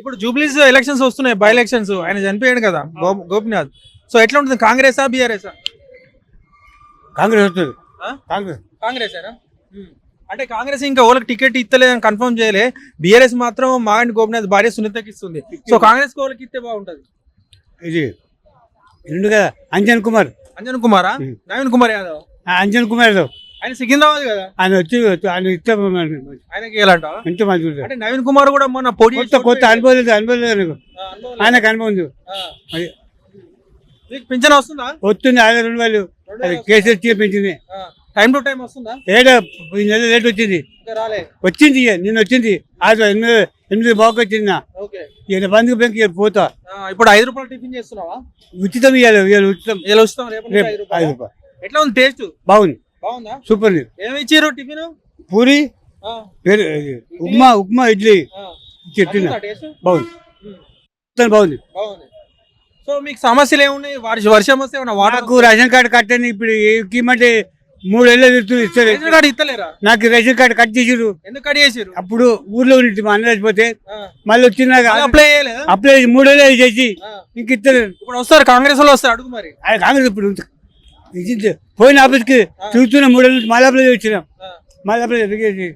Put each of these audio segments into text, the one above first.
ఇప్పుడు జూబ్లీస్ ఎలక్షన్స్ వస్తున్నాయి by elections ఆయన చనిపోయాడు కదా గోపినాథ్. సో ఎట్లా ఉంటుంది కాంగ్రెసా బీఆర్ఎస్? కాంగ్రెస్ వస్తుంది? కాంగ్రెస్. కాంగ్రెస్ అంటే కాంగ్రెస్ ఇంకా ఓళ్ళకి టికెట్ ఇస్తలేదని కన్ఫర్మ్ చేయలే. బీఆర్ఎస్ మాత్రం మాగంటి గోపినాథ్ భార్య సునీతకి ఇస్తుంది. సో కాంగ్రెస్ ఓళ్ళకి ఇస్తే బాగుంటది. ఇది రెండు కదా అంజన్ కుమార్. అంజన్ కుమారా. నవీన్ కుమార్ యాదవ్. అంజన్ కుమార్ రావు. ఆయన సికింద్రాబాద్ కదా? ఆయన వచ్చి ఆయన ఇస్తే ఆయనకి వెళ్ళంట మంచి మంచి ఉంటుంది. అంటే నవీన్ కుమార్ కూడా మొన్న పొడి కొత్త కొత్త అనుభవం లేదు అనుభవం లేదు నీకు. ఆయనకు అనుభవం అది. మీకు పింఛన్ వస్తుందా? వస్తుంది ఆయన రెండు వేలు. అది కేసీఆర్ పెంచింది టైం టు టైం వస్తుందా? ఏడ ఈ నెల లేట్ వచ్చింది. వచ్చింది నిన్న వచ్చింది. ఆరు ఎనిమిది ఎనిమిది బాగా వచ్చింది నా. ఈయన బంధుకు బ్యాంక్ పోతా. ఇప్పుడు ఐదు రూపాయలు టిఫిన్ చేస్తున్నావా? ఉచితం ఇవ్వాలి ఉచితం. వస్తాం రేపు ఐదు రూపాయలు. ఎట్లా ఉంది టేస్ట్? బాగుంది. బాగుందా? సూపర్ ఏమి ఇచ్చారు టిఫిన్? పూరి ఉప్మా ఉప్మా ఇడ్లీ. టేస్ట్? బాగుంది. బాగుంది. బాగుంది. సో మీకు సమస్యలు ఏమున్నాయి? వర్ష వర్షం వస్తే నాకు రేషన్ కార్డు కట్టని ఇప్పుడు ఏమంటే మూడు ఏళ్ళు తిరుగుతుంది ఇస్తారు. రేషన్ కార్డు ఇస్తలేరా? నాకు రేషన్ కార్డు కట్ చేసిరు ఎందుకు కట్ చేసారు అప్పుడు ఊర్లో ఉండి మా అన్న చచ్చిపోతే మళ్ళీ వచ్చినాక అప్లై అప్లై చేసి మూడు ఏళ్ళు చేసి. ఇంక ఇస్తారు ఇప్పుడు వస్తారు కాంగ్రెస్ వాళ్ళు వస్తారు అడుగు మరి. కాంగ్రెస్ ఇప్పుడు ఇది పోయిన ఆఫీస్కి చూస్తున్న మూడు ఏళ్ళు మళ్ళీ అప్లై చేసినాం ఆ. మళ్ళీ అప్లై చేసారు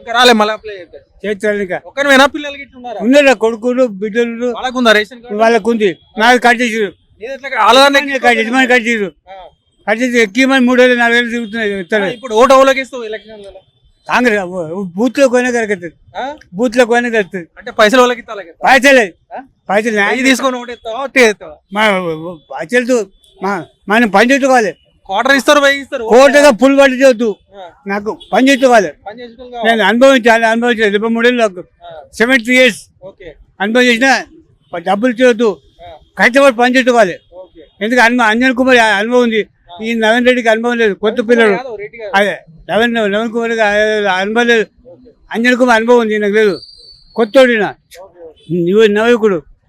ఇంకా రాలే మళ్ళీ అప్లై చేస్తే చేస్తారు ఇంకా ఒక్కరివేనా పిల్లలకి ఇట్లా ఉన్నారా? కొడుకులు బిడ్డలు? వాళ్ళకు ఉందా రేషన్ కార్డు? వాళ్ళకు ఉంది నాకు కట్ చేసారు కట్ చేసి మనకి కట్ చేసారు. కట్ చేసి ఎక్కిమని మూడు వేలు నాలుగు వేలు తిరుగుతున్నాయి ఇస్తారు ఇప్పుడు ఓటు ఓలోకి ఇస్తావు ఎలక్షన్లలో కాంగ్రెస్ బూత్లో కొనే ఆ? బూత్లో కొనే కరెక్ట్ అంటే పైసలు వాళ్ళకి పైసలే? పైసలు. తీసుకొని పైసలు మనం పని చేసుకోవాలి క్వార్టర్ ఇస్తారు ఇస్తారు. కోటగా ఫుల్ పట్టి చేయొద్దు. నాకు పని చేసుకోవాలి నేను అనుభవించాలి అనుభవించాలి. డెబ్బై మూడేళ్ళు నాకు సెవెంటీ ఇయర్స్ అనుభవం చేసిన డబ్బులు చేయొద్దు. కష్టపడి పని చేసుకోవాలి ఎందుకంటే అనుభవం అంజన్ కుమార్ అనుభవం ఉంది. ఈ నవీన్ రెడ్డికి అనుభవం లేదు. కొత్త పిల్లలు. అదే. నవీన్ నవీన్ కుమార్ అనుభవం లేదు. అంజన్ కుమార్ అనుభవం ఉంది నాకు లేదు. ఓకే. నువ్వు నవీకుడు